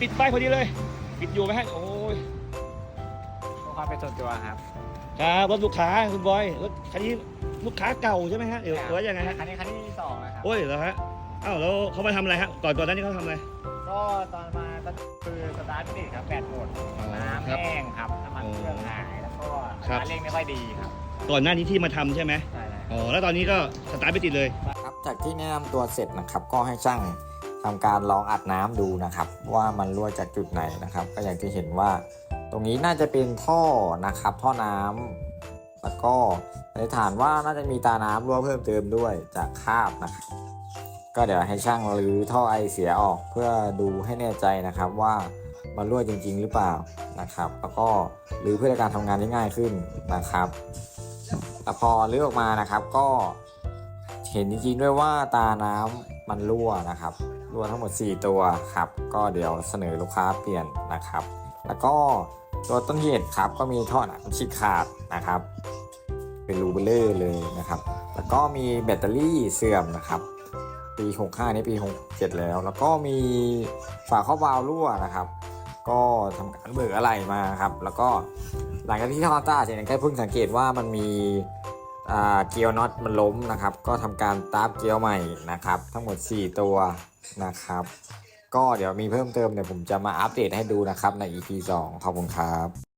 ปิดป้ายพอดีเลย ปิดอยู่ไหมฮะโอ้ยเพื่อความเป็นส่วนตัวครับครับรถลูกค้าคุณบอยรถคันนี้ลูกค้าเก่าใช่ไหมฮะเดี๋ยวหรือว่ายังไงฮะคันนี้คันที่สองนะครับโอ้ยเหรอฮะอ้าวแล้วเขามาทำอะไรฮะก่อนตอนนั้นนี่เขาทำอะไร ก็ตอนมาก็คือสตาร์ทไม่ติดครับแบตหมดอ๋อน้ำครับแห้งครับน้ำมันอ๋อเครื่องหายแล้วก็ครับร้านเร่งไม่ค่อยดีครับ ก่อนหน้านี้ที่มาทำใช่ไหมใช่แล้วอ๋อแล้วตอนนี้ก็สตาร์ทไม่ติดเลยครับจากที่แนะนำตัวเสร็จนะครับก็ให้ช่าง ทำการลองอัดน้ำดูนะครับ ว่ามันรั่วจากจุดไหนนะครับ ก็อย่างที่เห็นว่าตรงนี้น่าจะเป็นท่อนะครับ ท่อน้ำแล้วก็ในฐานว่าน่าจะมีตาน้ำรั่วเพิ่มเติมด้วยจากคาบนะครับก็เดี๋ยวให้ช่างรื้อท่อไอเสียออกเพื่อดูให้แน่ใจนะครับว่ามันรั่วจริง ๆ หรือเปล่านะครับ แล้วก็หรือเพื่อการทำงานได้ง่ายขึ้นนะครับแล้วพอรื้อออกมานะครับ ก็ เห็นจริงๆด้วยว่าตาน้ำมันรั่วนะครับรั่วทั้งหมด 4 ตัวครับ ก็เดี๋ยวเสนอลูกค้าเปลี่ยนนะครับ แล้วก็ตัวต้นเหตุครับก็มีท่อน้ำฉีกขาดนะครับ เป็นรูเบลเลอร์เลยนะครับ แล้วก็มีแบตเตอรี่เสื่อมนะครับปี 65 นี่ปี 67 แล้ว แล้วก็มีฝาครอบวาล์วรั่วนะครับ ก็ทำการเบิกอะไรมาครับ แล้วก็หลังจากที่ทำความสะอาดเสร็จก็เพิ่งสังเกตว่ามันมี เกียวน็อตมันล้มนะครับ ก็ทำการตาบเกียวใหม่นะครับ ทั้งหมด 4 ตัวนะครับ ก็เดี๋ยวมีเพิ่มเติมเดี๋ยวผมจะมาอัปเดตให้ดูนะครับใน EP 2 ขอบคุณครับ